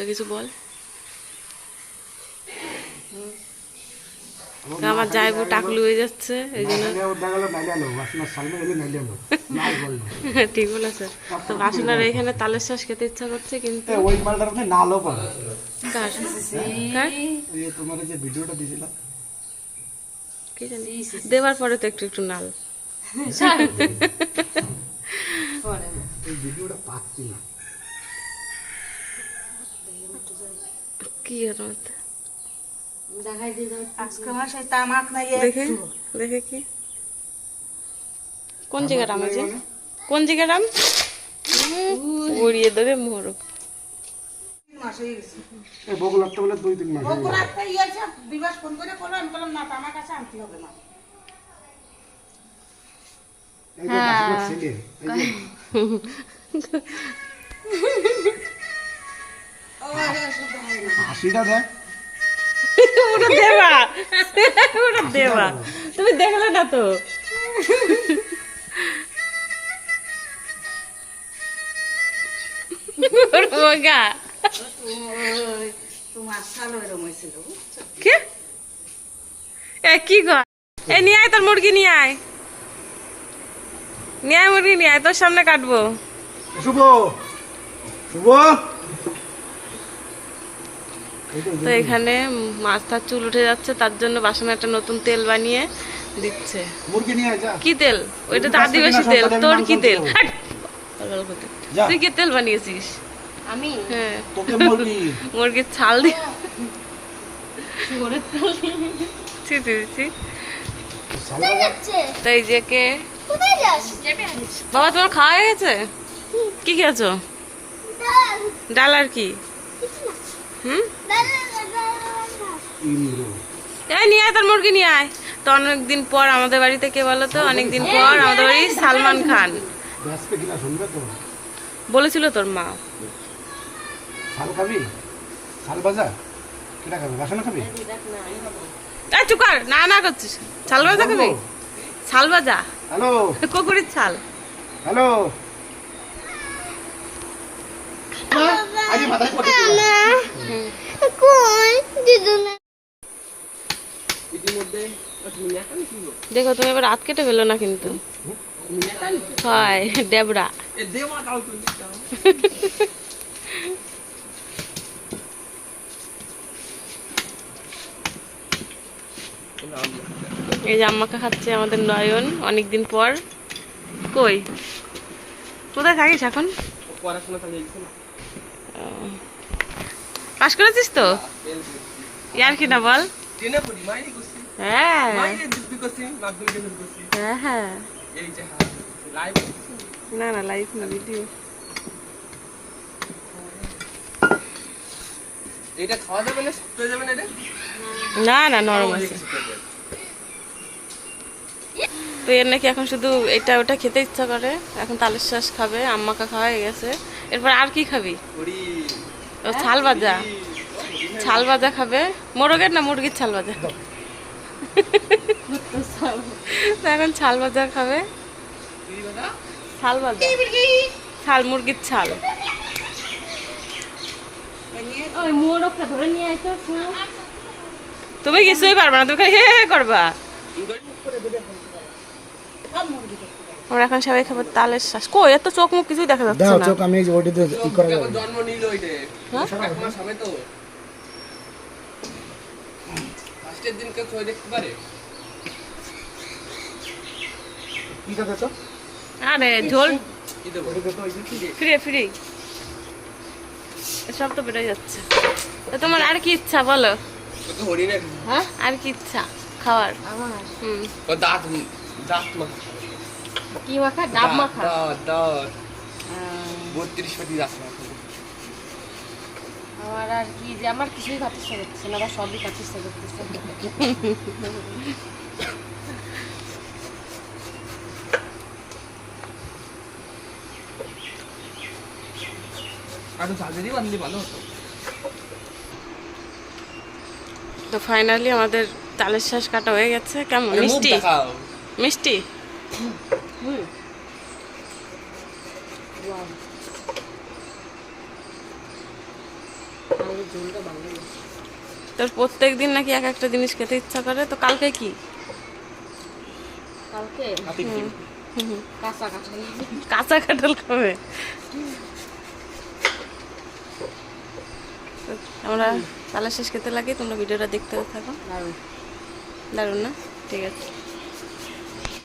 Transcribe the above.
তো কিছু বল। আমার টাকলু হয়ে যাচ্ছে এই জন্য ঠিক বলেছে। তো বাসুনার এখানে তালের শ্বাস খেতে ইচ্ছা করছে কিন্তু ওই মালটার মধ্যে নালও পড়ে কার? কার? এই যে তোমার যে ভিডিওটা দেওয়ার পরে তো একটু একটু নাল। এই ভিডিওটা পাচ্ছি না। কি? এর মধ্যে আজকে আমার সেই তামাক নাই দেখে দেখে কি কোন জায়গার আম আছে কোন জায়গার আম উড়িয়ে দেবে মোহরক মাস হয়ে হাসিটা দেখ। ওটা দেবা। ওটা দেবা। তুমি দেখলে না তো? কে? এ কি গো? এ নিয়ে আয় তোর মুরগি নিয়ে আয়। নিয়ে আয় মুরগি নিয়ে আয়। তোর সামনে কাটবো। শুভ। শুভ। তো এখানে মাছটার চুল উঠে যাচ্ছে তার জন্য বাসনে একটা নতুন তেল বানিয়ে দিচ্ছে। মুরগি নিয়ে আয় যা। কি তেল? ওইটা তো আদিবাসী তেল তোর কি তেল? দেবো। হাট! পাগল কোথায়। যা। তুই কি তেল বানিয়েছিস? আমি? হ্যাঁ। মুরগির ছাল দিয়ে ছি, ছি, ছি। সালবা যা। তো এই যে কে বাবা তোমার খাওয়া হয়ে গেছে? কি? খেয়েছো? ডাল। আর কি? হুম? এই নিয়ে আয় তোর মুরগি নিয়ে আয়। তো অনেকদিন পর আমাদের বাড়িতে কে বলো তো? অনেকদিন পর আমাদের বাড়ি সালমান খান। ব্যস্ত কিনা শুনবে তো? বলেছিল তোর মা। শাল খাবি? শাল ভাজা কিনা খাবি? বাসনা খাবি? এই চুপ কর না না করছিস। ভাজা খাবি? ভাজা হ্যালো? কুকুরের ছাল হ্যালো? আজ দেখো তুমি এবার রাত কেটে ফেলো না কিন্তু। হয় ডেবরা এই যে আম্মাকে খাচ্ছে আমাদের নয়ন অনেকদিন পর। কই? কোথায় থাকিস এখন। পাস করেছিস তো? ইয়ার কি না বল হ্যাঁ হ্যাঁ হ্যাঁ না না লাইভ না ভিডিও এটা খাওয়া যাবে না যাবে না এটা? না না নরম আছে। তো এর নাকি এখন শুধু এটা ওটা খেতে ইচ্ছা করে। এখন তালের শ্বাস খাবে আম্মাকে খাওয়া হয়ে গেছে। এরপর আর কি খাবি? ও ছাল ভাজা। ছাল ভাজা খাবে? মোরগের না মুরগির ছাল ভাজা এখন ছাল ভাজা খাবে ছাল ভাজা ছাল। মুরগির ছাল তুমি কিছুই পারবে না তুমি হে হে করবা। আমরা এখন সবাই খাব তালের শ্বাস কই এত চোখ মুখ কিছুই দেখা যাচ্ছে না। চোখ আমি জন্ম নিল ওইটা। মাস তো। ফার্স্টের দিন কেউ ছয় দেখতে পারে? কি কথা তো? আরে ঝোল ফিরে। ফিরে সব তো বেড়ে যাচ্ছে। তোমার আর কি ইচ্ছা বলো? হ্যাঁ? আর কি ইচ্ছা? খাওয়ার? হুম। দাঁত দাঁত মাখা। কি মাখা? ডাব মাখা? দাঁত দাঁত। বত্রিশ পাটি দাঁত মাখা। আমার আর কি যে আমার কিছুই খাতে ইচ্ছা করতেছে না আবার সবই খাতে ইচ্ছা করতেছে। আরও ঝাঁঝরি বানলে ভালো হতো। তো ফাইনালি আমাদের তালের শ্বাস কাটা হয়ে গেছে। কেমন? মিষ্টি? মিষ্টি? তোর প্রত্যেক দিন নাকি এক একটা জিনিস খেতে ইচ্ছা করে তো কালকে কি? কালকে? কাঁচা কাঁচা কাঁচা কাঁঠাল খাবে? তো আমরা তালের শেষ খেতে লাগি তোমরা ভিডিওটা দেখতে থাকো। দারুণ। দারুণ না? ঠিক আছে।